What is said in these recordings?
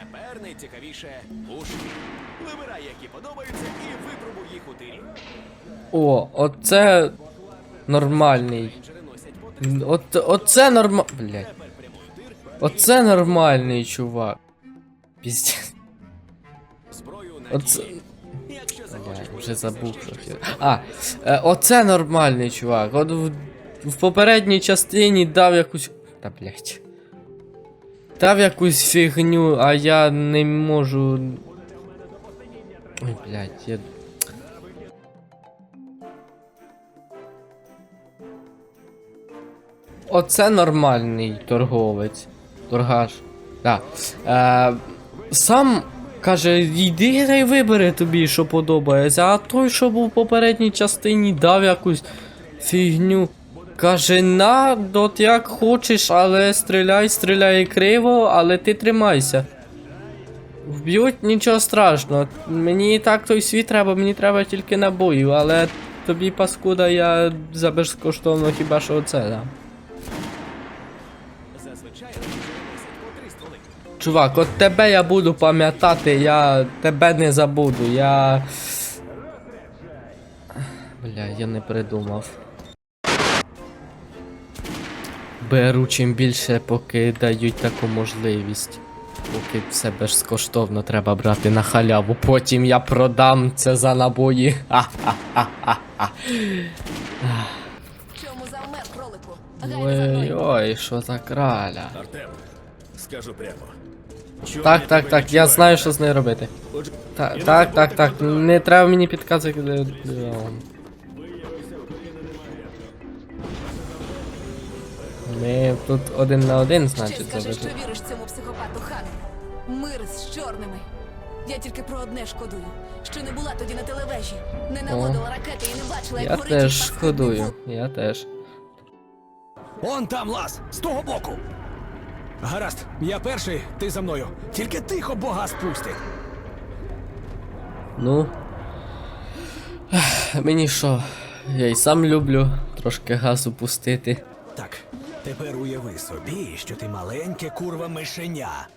Тепер найцікавіше ушки. Вибирай, які подобаються, і випробуй їх у тирі. О, оце нормальний. От, оце норма... Блять. Оце нормальний чувак. Піздець. Оце-. Блядь, вже забув, ще. А, е, оце нормальний чувак. От в, в попередній частині дав якусь. Та блять. Дав якусь фігню, а я не можу. Ой, блять, я. Оце нормальний торговець. Торгаш. Так. Е, сам каже, йди та й вибери тобі, що подобається. А той, що був в попередній частині, дав якусь фігню. Каже, на, от як хочеш, але стріляй, стріляй криво, але ти тримайся. Вб'ють нічого страшного. Мені і так той світ треба, мені треба тільки набоїв, але тобі паскуда я за безкоштовно хіба що оце дам. Чувак, от тебе я буду пам'ятати, я тебе не забуду, я. Бля, я не придумав. Беру чим більше, поки дають таку можливість. Поки все безкоштовно треба брати на халяву. Потім я продам це за набої. Чому завмер, кролику? Мною. Ой-ой, що за краля. Артем, скажу прямо. Чого Так, так, так, я знаю, що з нею робити. Отже, Так, так, так, так. Не треба мені підказувати. Ми тут один на один, Ще значить, скажи, що віриш цьому психопату Хану. Мир з чорними. Я тільки про одне шкодую, що не була тоді на телевежі, не наводила ракети і не бачила, як Я горить теж їх паскудний шкодую. Я теж. Он там лаз, з того боку. Гаразд, я перший, ти за мною. Тільки тихо бога спусти. Ну. ех, Мені що? Я й сам люблю трошки газу пустити. Так, тепер уяви собі, що ти маленьке курва мишеня.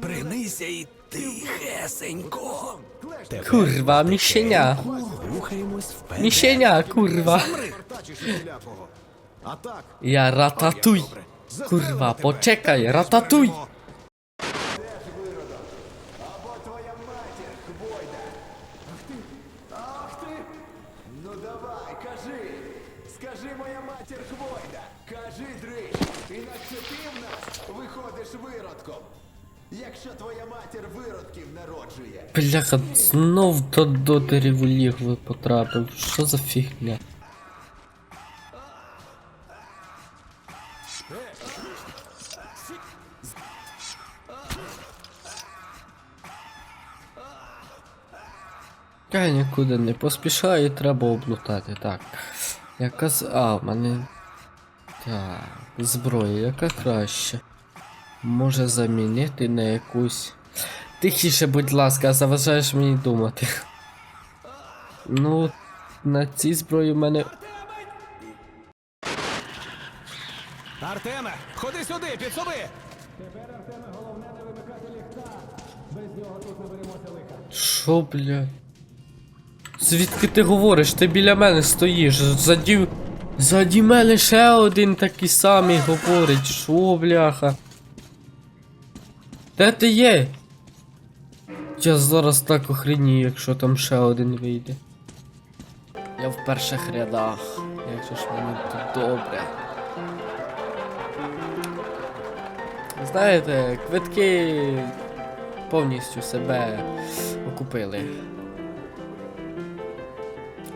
Пригнися і тихесенько. Тепер Курва, мішеня. рухаємось вперед. Мішеня, курва. А так, Я рататуй. Курва, Бляха, знов до дотерів у лігви потрапив. Що за фігня? Я нікуди не поспішаю, треба облутати. Так. Яка з. А, в мене. Так. Зброя, яка краще. Може замінити на якусь. Тихіше, будь ласка, заважаєш мені думати. Ну, на цій зброї в мене. Артеме, ходи сюди, підсоби! Що, бля? Звідки ти говориш? Ти біля мене стоїш. Заді... Заді мене ще один такий самий говорить. Що, бляха? Де ти є? Я зараз так охренію, якщо там ще один вийде. Я в перших рядах. Як же ж мені тут добре. Знаєте, квитки повністю себе окупили.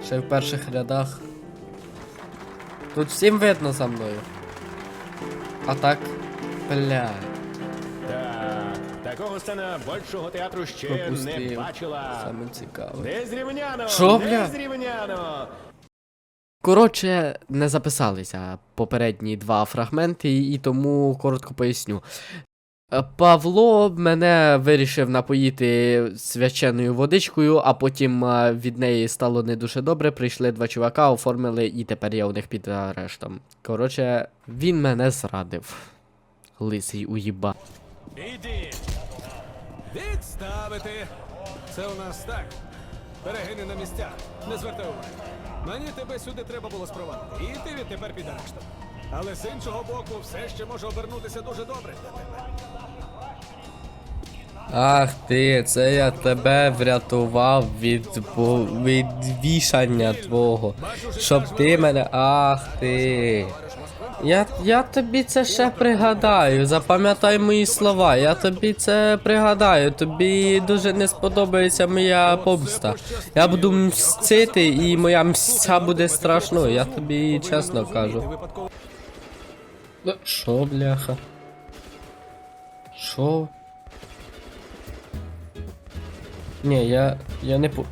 Ще в перших рядах. Тут всім видно за мною. А так. Бля. Так, такого сцена большого театру ще не Пропустив. бачила. Саме цікаве. Незрівняно! Що, бля? Незрівняно! Коротше, не записалися попередні два фрагменти, і тому коротко поясню. Е, Павло мене вирішив напоїти свяченою водичкою, а потім е, від неї стало не дуже добре. Прийшли два чувака, оформили, і тепер я у них під арештом. Коротше, він мене зрадив. Лисий уїба. Іди. Відставити! Це у нас так. Перегини на місцях. Не звертай уваги. Мені тебе сюди треба було спровадити. І ти відтепер під арештом. Але з іншого боку, все ще може обернутися дуже добре для тебе. Ах ти, це я тебе врятував від, від вішання твого. Щоб ти мене. Ах ти. Я, я тобі це ще пригадаю. Запам'ятай мої слова. Я тобі це пригадаю. Тобі дуже не сподобається моя помста. Я буду мстити, і моя мстя буде страшною. Я тобі чесно кажу. Шо, бляха? Шо? Ні, я. я не по.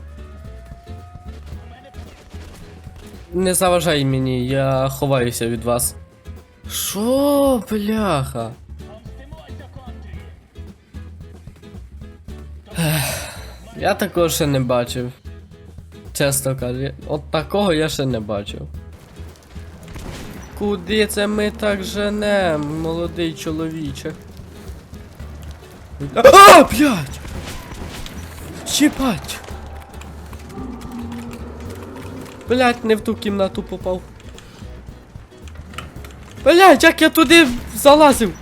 Не заважай мені, я ховаюся від вас. Шо, бляха? Я такого ще не бачив. Чесно кажу, от такого я ще не бачив. Куди це ми так женем, молодий чоловіче? А, блядь! Щіпать! Блядь, не в ту кімнату попав. Блядь, як я туди залазив?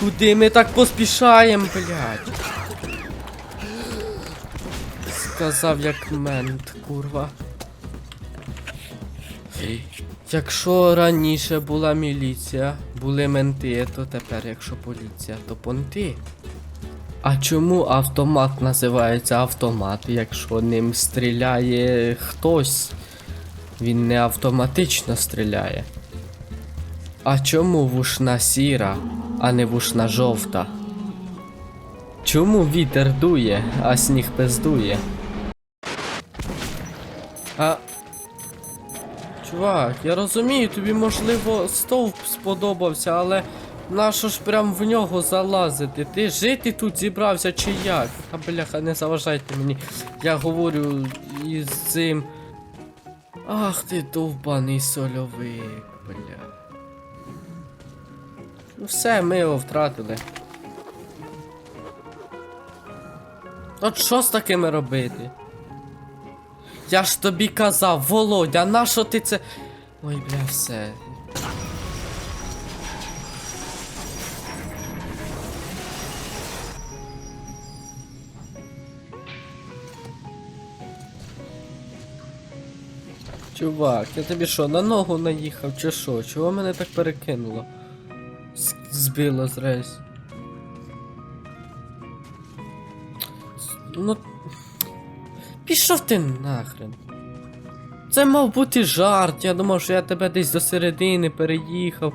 Куди ми так поспішаємо, блядь? Сказав як мент, курва. Якщо раніше була міліція, були менти, то тепер, якщо поліція, то понти. А чому автомат називається автомат, якщо ним стріляє хтось? Він не автоматично стріляє. А чому вушна сіра, а не вушна жовта? Чому вітер дує, а сніг пиздує? А Чувак, я розумію, тобі можливо стовп сподобався, але нащо ж прям в нього залазити? Ти жити тут зібрався чи як? А бляха, не заважайте мені. Я говорю із цим. Ах ти довбаний сольовик, бля. Ну все, ми його втратили. От що з такими робити? Я ж тобі казав, Володя, нащо ти це. Ой, бля, все. Чувак, я тобі що, на ногу наїхав чи що? Чого мене так перекинуло? З- Збило з рейс. Ну. Пішов ти нахрен. Це мав бути жарт. Я думав, що я тебе десь до середини переїхав.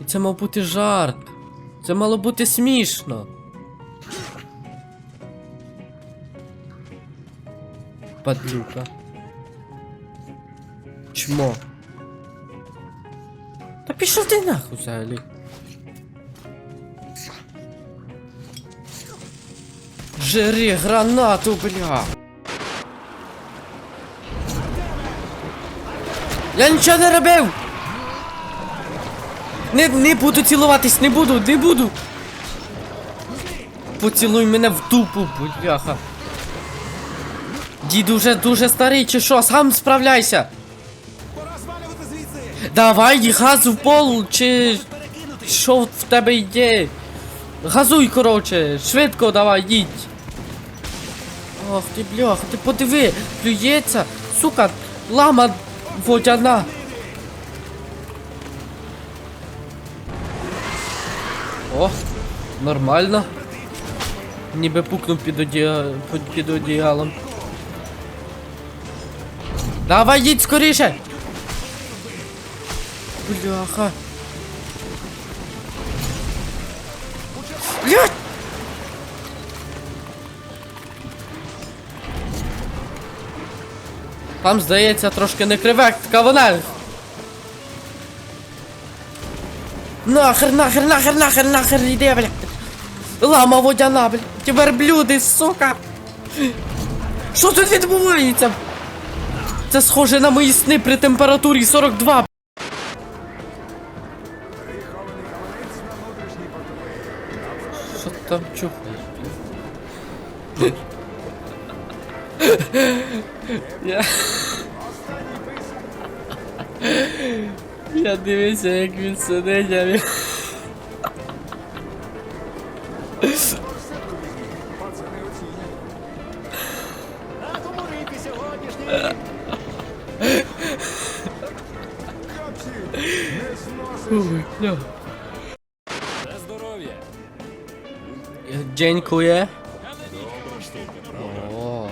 І це мав бути жарт. Це мало бути смішно. Падлюка. Чмо. Та пішов ти нахуй взагалі. Жри гранату, бля. Я нічого не робив! Не, не буду цілуватись, не буду, не буду! Поцілуй мене в дупу, бляха. Дід уже дуже старий чи що, сам справляйся! Давай, газу в пол, чи що в тебе йде? Газуй, короче, швидко давай, їдь. Ох ти бляха, ти подиви, плюється, сука, лама водяна. О, нормально. Ніби пукнув під, під, під одіялом. Давай, їдь скоріше! Бляха. Блядь! Там, здається, трошки не креветка, вона. Нахер, нахер, нахер, нахер, нахер, іди, блядь. Лама водяна, блядь. Ті верблюди, сука. Що тут відбувається? Це схоже на мої сни при температурі 42. Що там чухаєш? блядь? Я... Я дивився, як він сидить, а він... А кому вийти сьогоднішній? Ой, бля. Дякую. О.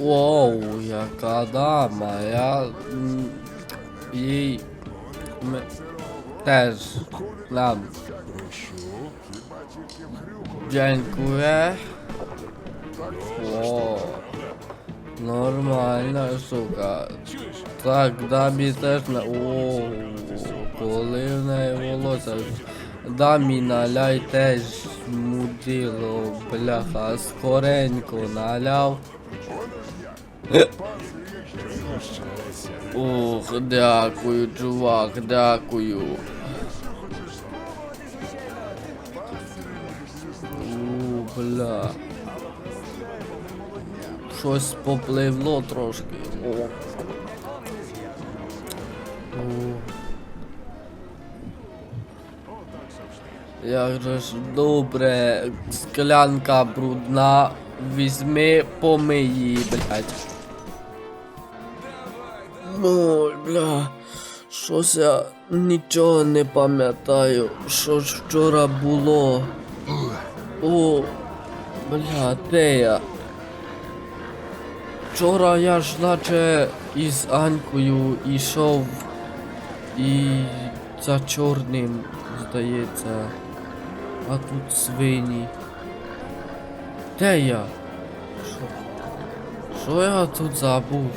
Оу, яка дама, я м, їй м, теж нам. Дякую. О, нормальна штука. Так, дамі теж на. О, коли в неї волосся. Дамі наляй теж мудило, бляха, скоренько наляв. Ох, дякую, чувак, дякую. У, бля. Щось попливло трошки. О. О. Як же ж добре, склянка брудна, візьми, помий її, блядь. Бля, щось я нічого не пам'ятаю, що ж вчора було. О, бля, де я? Вчора я ж наче із Анькою ішов і за чорним, здається. А тут свині. Де я? Що? Що я тут забув?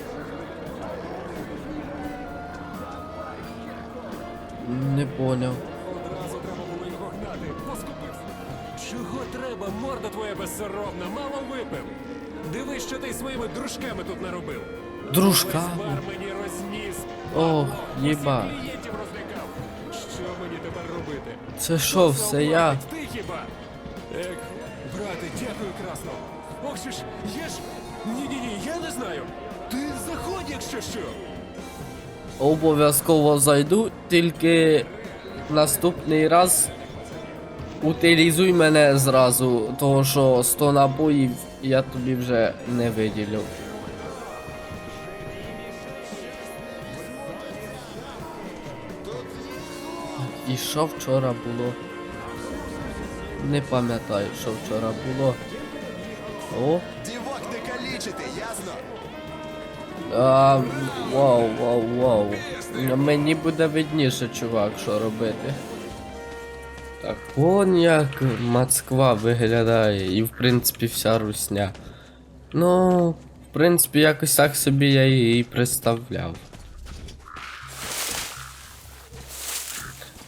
Не поняв. Одразу треба було його гнати. Поскупився. Чого треба, морда твоя безсоромна, мало випив. Дивись, що ти своїми дружками тут наробив. Дружка. Весь бар мені розніс. Усіх їба. Що мені тепер робити? Це що, все я? Хіба? Ех, брате, дякую красно. Ох ж, є ж. Ні-ні-ні, я не знаю. Ти заходь, якщо що. Обов'язково зайду, тільки наступний раз утилізуй мене зразу, того що 100 набоїв я тобі вже не виділю. І що вчора було? Не пам'ятаю, що вчора було. О! Дівок не калічити, ясно? А, вау, вау, вау. Мені буде видніше, чувак, що робити. Так, вон як Москва виглядає, і в принципі вся русня. Ну, в принципі, якось так собі я її представляв.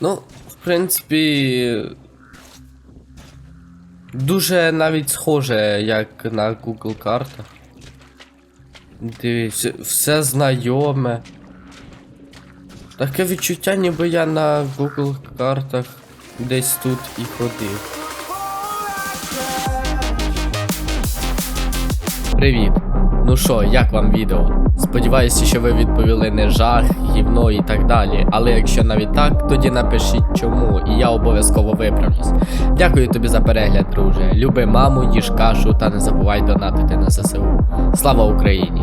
Ну, в принципі. Дуже навіть схоже, як на Google картах. Дивись, все знайоме. Таке відчуття, ніби я на Google картах десь тут і ходив. Привіт! Ну що, як вам відео? Сподіваюся, що ви відповіли не жах, гівно і так далі. Але якщо навіть так, тоді напишіть чому, і я обов'язково виправлюсь. Дякую тобі за перегляд, друже. Люби маму, їж кашу та не забувай донатити на ЗСУ. Слава Україні!